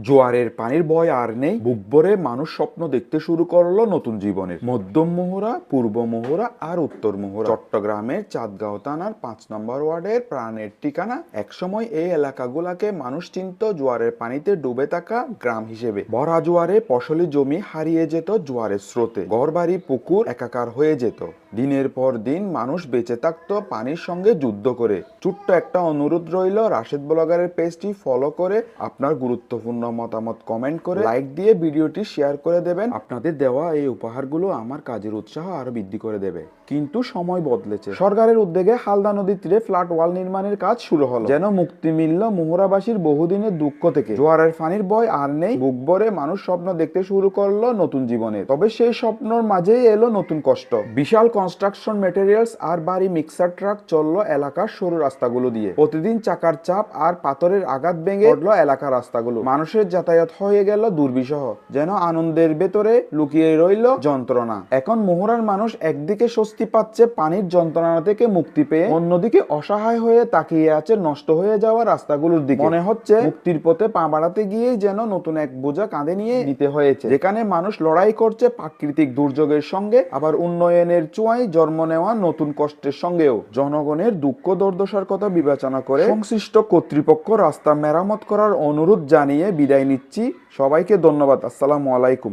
জোয়ারের পানির ভয় আর নেই। বুক ভরে মানুষ স্বপ্ন দেখতে শুরু করল নতুন জীবনের। মধ্যম মোহরা, পূর্ব মোহরা আর উত্তর মোহরা। চট্টগ্রামের চাঁদগাঁও থানার পাঁচ নম্বর ওয়ার্ডের প্রাণের ঠিকানা। একসময় এই এলাকাগুলাকে মানুষ চিনত জোয়ারের পানিতে ডুবে থাকা গ্রাম হিসেবে। ভরা জোয়ারে ফসলি জমি হারিয়ে যেত জোয়ারের স্রোতে। ঘরবাড়ি, পুকুর একাকার হয়ে যেত। দিনের পর দিন মানুষ বেঁচে থাকতো পানির সঙ্গে যুদ্ধ করে। ছোট্ট একটা অনুরোধ রইল, রাশেদ ব্লগারের পেজটি ফলো করে আপনার গুরুত্বপূর্ণ মতামত কমেন্ট করে লাইক দিয়ে ভিডিওটি শেয়ার করে দেবেন। আপনাদের দেওয়া এই উপহারগুলো আমার কাজের উৎসাহ আরও বৃদ্ধি করে দেবে। কিন্তু সময় বদলেছে। সরকারের উদ্যোগে হালদা নদীর তীরে ফ্ল্যাট ওয়াল নির্মাণের কাজ শুরু হলো। যেন মুক্তি মিলল মোহরাবাসীর বহুদিনের দুঃখ থেকে। জোয়ারের পানির ভয় আর নেই। বুক ভরে মানুষ স্বপ্ন দেখতে শুরু করল নতুন জীবনে তবে সেই স্বপ্নর মাঝেই এলো নতুন কষ্ট। বিশাল কনস্ট্রাকশন মেটেরিয়ালস আর বাড়ি মিক্সার ট্রাক চলল এলাকার সরু রাস্তাগুলো দিয়ে। প্রতিদিন চাকার চাপ আর পাথরের আঘাত ভেঙে পড়ল এলাকার রাস্তাগুলো। মানুষের যাতায়াত হয়ে গেল দুর্বিষহ। যেন আনন্দের ভেতরে লুকিয়ে রইল যন্ত্রণা। এখন মোহরার মানুষ একদিকে স্বস্তি পাচ্ছে পানির যন্ত্রণা থেকে মুক্তি পেয়ে, অন্যদিকে অসহায় হয়ে তাকিয়ে আছে নষ্ট হয়ে যাওয়া রাস্তাগুলোর দিকে। মনে হচ্ছে মুক্তির পথে পা বাড়াতে গিয়েই যেন নতুন এক বোঝা কাঁধে নিয়ে নিতে হয়েছে। যেখানে মানুষ লড়াই করছে প্রাকৃতিক দুর্যোগের সঙ্গে, আবার উন্নয়নের চুয়ায় জন্ম নেওয়া নতুন কষ্টের সঙ্গেও জনগণের দুঃখ দুর্দশার কথা বিবেচনা করে সংশ্লিষ্ট কর্তৃপক্ষ রাস্তা মেরামত করার অনুরোধ জানিয়ে বিদায় নিচ্ছি। সবাইকে ধন্যবাদ। আসসালামু আলাইকুম।